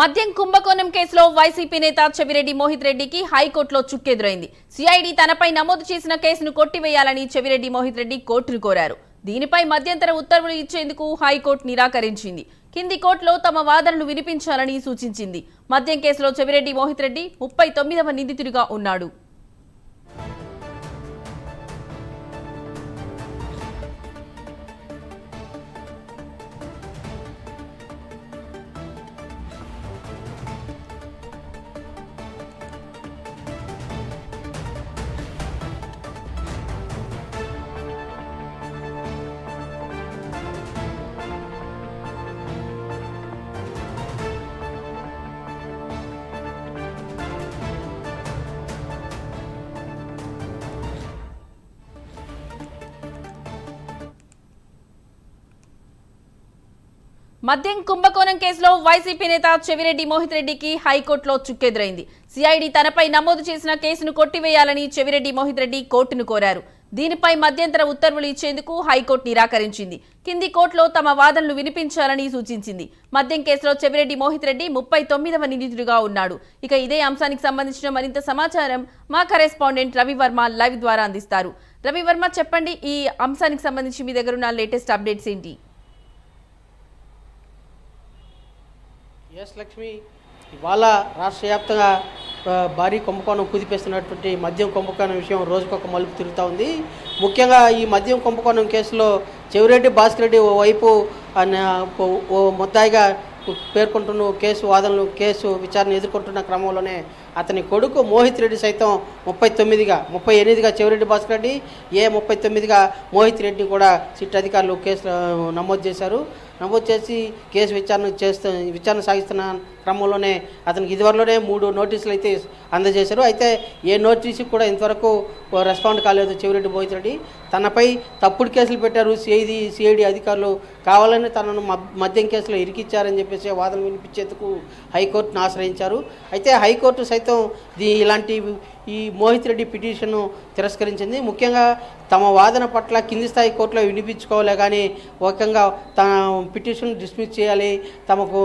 మద్యం కుంభకోణం కేసులో వైసీపీ నేత చెవిరెడ్డి మోహిత్ రెడ్డికి హైకోర్టులో చుక్కెదురైంది. సిఐడి తనపై నమోదు చేసిన కేసును కొట్టివేయాలని చెవిరెడ్డి మోహిత్ రెడ్డి కోర్టును కోరారు. దీనిపై మధ్యంతర ఉత్తర్వులు ఇచ్చేందుకు హైకోర్టు నిరాకరించింది. కింది కోర్టులో తమ వాదనలు వినిపించాలని సూచించింది. మద్యం కేసులో చెవిరెడ్డి మోహిత్ రెడ్డి ముప్పై తొమ్మిదవ నిందితుడిగా ఉన్నాడు. మద్యం కుంభకోణం కేసులో వైసీపీ నేత చెవిరెడ్డి మోహిత్ రెడ్డికి హైకోర్టులో చుక్కెదురైంది. సిఐడి తనపై నమోదు చేసిన కేసును కొట్టివేయాలని చెవిరెడ్డి మోహిత్ రెడ్డి కోర్టును కోరారు. దీనిపై మధ్యంతర ఉత్తర్వులు ఇచ్చేందుకు హైకోర్టు నిరాకరించింది. కింది కోర్టులో తమ వాదనలు వినిపించాలని సూచించింది. మద్యం కేసులో చెవిరెడ్డి మోహిత్ రెడ్డి ముప్పై తొమ్మిదవ నిందితుడిగా ఉన్నాడు. ఇక ఇదే అంశానికి సంబంధించిన మరింత సమాచారం మా కరెస్పాండెంట్ రవివర్మ లైవ్ ద్వారా అందిస్తారు. రవివర్మ చెప్పండి ఈ అంశానికి సంబంధించి మీ దగ్గర ఉన్న లేటెస్ట్ అప్డేట్స్ ఏంటి? ఎస్ లక్ష్మి ఇవాళ రాష్ట్ర వ్యాప్తంగా భారీ కుంభకోణం కుదిపేస్తున్నటువంటి మద్యం కుంభకోణం విషయం రోజుకొక మలుపు తిరుగుతూ ఉంది. ముఖ్యంగా ఈ మద్యం కుంభకోణం కేసులో చెవిరెడ్డి భాస్కర్ రెడ్డి ఓ వైపు ఓ- ముద్దాయిగా పేర్కొంటున్న కేసు వాదనలు కేసు విచారణ ఎదుర్కొంటున్న క్రమంలోనే అతని కొడుకు మోహిత్ రెడ్డి సైతం ముప్పై తొమ్మిదిగా ముప్పై ఎనిమిదిగా చెవిరెడ్డి భాస్కర్ రెడ్డి ఏ ముప్పై తొమ్మిదిగా మోహిత్ రెడ్డి కూడా సిట్ అధికారులు కేసు నమోదు చేశారు. నమోదు చేసి కేసు విచారణ చేస్తూ విచారణ సాగిస్తున్న క్రమంలోనే అతనికి ఇదివరలోనే మూడు నోటీసులు అయితే అందజేశారు. అయితే ఏ నోటీసు కూడా ఇంతవరకు రెస్పాండ్ కాలేదు చెవిరెడ్డి మోహిత్ రెడ్డి. తనపై తప్పుడు కేసులు పెట్టారు సిఐడి సిఐడి అధికారులు. కావాలని తనను మద్యం కేసులో ఇరికిచ్చారని చెప్పేసి వాదన వినిపించేందుకు హైకోర్టును ఆశ్రయించారు. అయితే హైకోర్టు సైతం దీ ఇలాంటి ఈ మోహిత్ రెడ్డి పిటిషన్ను తిరస్కరించింది. ముఖ్యంగా తమ వాదన పట్ల కింది స్థాయి కోర్టులో వినిపించుకోవాలి కానీ ముఖ్యంగా తన పిటిషన్ డిస్మిస్ చేయాలి. తమకు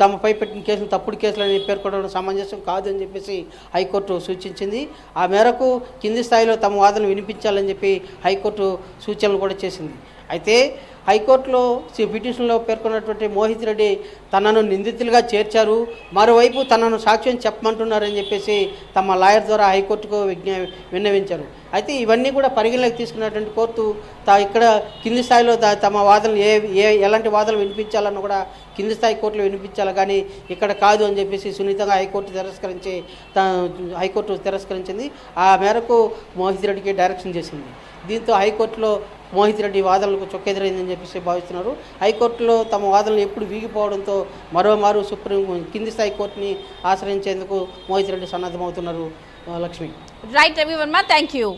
తమపై పెట్టిన కేసులు తప్పుడు కేసులని పేర్కొనడం సమంజసం కాదు అని చెప్పేసి హైకోర్టు సూచించింది. ఆ మేరకు కింది స్థాయిలో తమ వాదన వినిపించాలని చెప్పి హైకోర్టు సూచనలు కూడా చేసింది. అయితే హైకోర్టులో శ్రీ పిటిషన్లో పేర్కొన్నటువంటి మోహిత్ రెడ్డి తనను నిందితులుగా చేర్చారు. మరోవైపు తనను సాక్ష్యం చెప్పమంటున్నారని చెప్పేసి తమ లాయర్ ద్వారా హైకోర్టుకు విజ్ఞా విన్నవించారు. అయితే ఇవన్నీ కూడా పరిగణలోకి తీసుకున్నటువంటి కోర్టు తా ఇక్కడ కింది స్థాయిలో తమ వాదనలు ఏ ఏ ఎలాంటి వాదనలు వినిపించాలన్న కూడా కింది స్థాయి కోర్టులో వినిపించాలి. కానీ ఇక్కడ కాదు అని చెప్పేసి సున్నితంగా హైకోర్టు తిరస్కరించి తా- హైకోర్టు తిరస్కరించింది. ఆ మేరకు మోహిత్ రెడ్డికి డైరెక్షన్ చేసింది. దీంతో హైకోర్టులో మోహిత్ రెడ్డి వాదనలకు చొక్కెదురైందని చెప్పేసి భావిస్తున్నారు. హైకోర్టులో తమ వాదనలు ఎప్పుడు వీగిపోవడంతో మరోమారు సుప్రీం కింది స్థాయి కోర్టుని ఆశ్రయించేందుకు Mohit Reddy సన్నద్ధమవుతున్నారు Lakshmi. Right Ravi Varma thank you